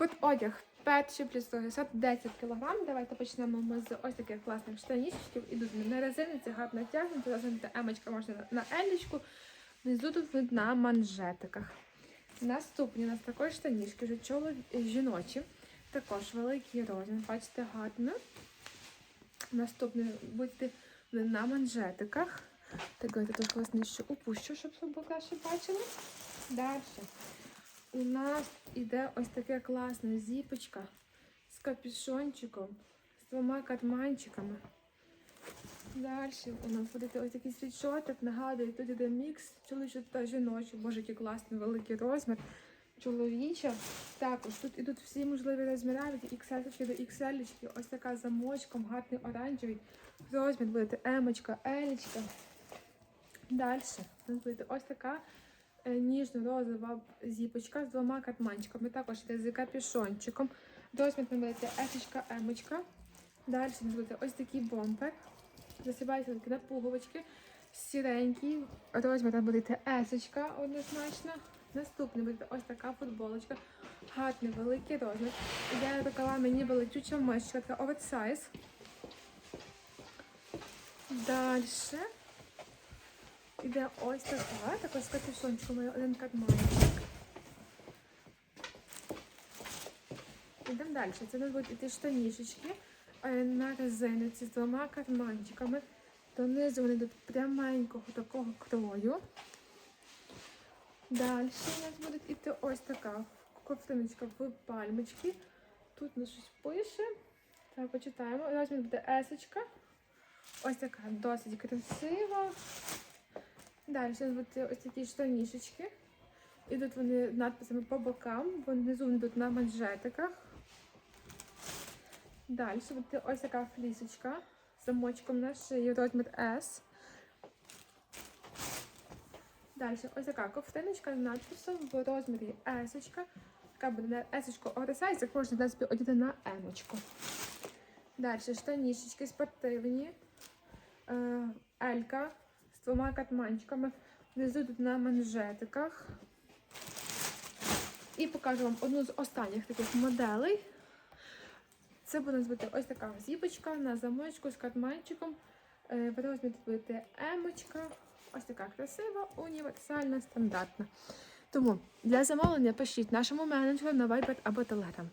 Під одяг перший плюс другий 10 кг. Давайте почнемо ми з ось таких класних штанішечків. Ідуть на резиниці, гарно тягнути. Розумієте, емочка можна на елічку. Внизу тут на манжетиках. Наступні у нас також штанішки, вже чолові... жіночі. Також великий розмір. Бачите, гарно. Наступний будете на манжетиках. Так, давайте трошки вас нижче опущу, щоб ви краще бачили. Далі. У нас іде ось таке класне зіпочка з капюшончиком, з двома карманчиками. Далі у нас буде ось такий світшотик, нагадую, тут іде мікс чоловічий та жіночий. Боже, який класний великий розмір. Чоловіча. Також тут ідуть всі можливі розміри від XL до XL. Ось така замочком, гарний оранжевий. Розмір буде емочка, елічка. Далі у нас буде ось така ніжно-розова зіпочка з двома карманчиками. Також йде з капюшончиком. Там буде есочка, емочка. Далі буде ось такий бомбер. Засібається такі на пуговички. Сіренький. Розмір там буде есочка однозначно. Наступний буде ось така футболочка. Гарний великий розмір. Іде рукава мені летюча мишка, така оверсайз. Далі. Іде ось така, така з капюшончиком, один карманчик. Йдемо далі. Це у нас будуть іти штанішечки е, на резиниці з двома карманчиками. Донизу вони йдуть пряменького такого крою. Далі у нас буде іти ось така ковтиночка в пальмочки. Тут у нас щось пише. Так, почитаємо. Розмір буде есочка. Ось така досить красива. Далі будуть ось такі штанішечки. Ідуть вони надписами по бокам, внизу йдуть на манжетиках. Далі буде ось така флісочка з замочком на шиї, розмір S. Далі ось така ковтиночка з надписом в розмірі S. Така буде на S оверсайз, як можна десь одіти на M. Далі штанішечки спортивні. Е, Елька двома катманчиками. Внизу тут на манжетиках. І покажу вам одну з останніх таких моделей. Це буде бути ось така зіпочка на замочку з катманчиком. Е, В розмірі тут буде емочка. Ось така красива, універсальна, стандартна. Тому для замовлення пишіть нашому менеджеру на Viber або Telegram.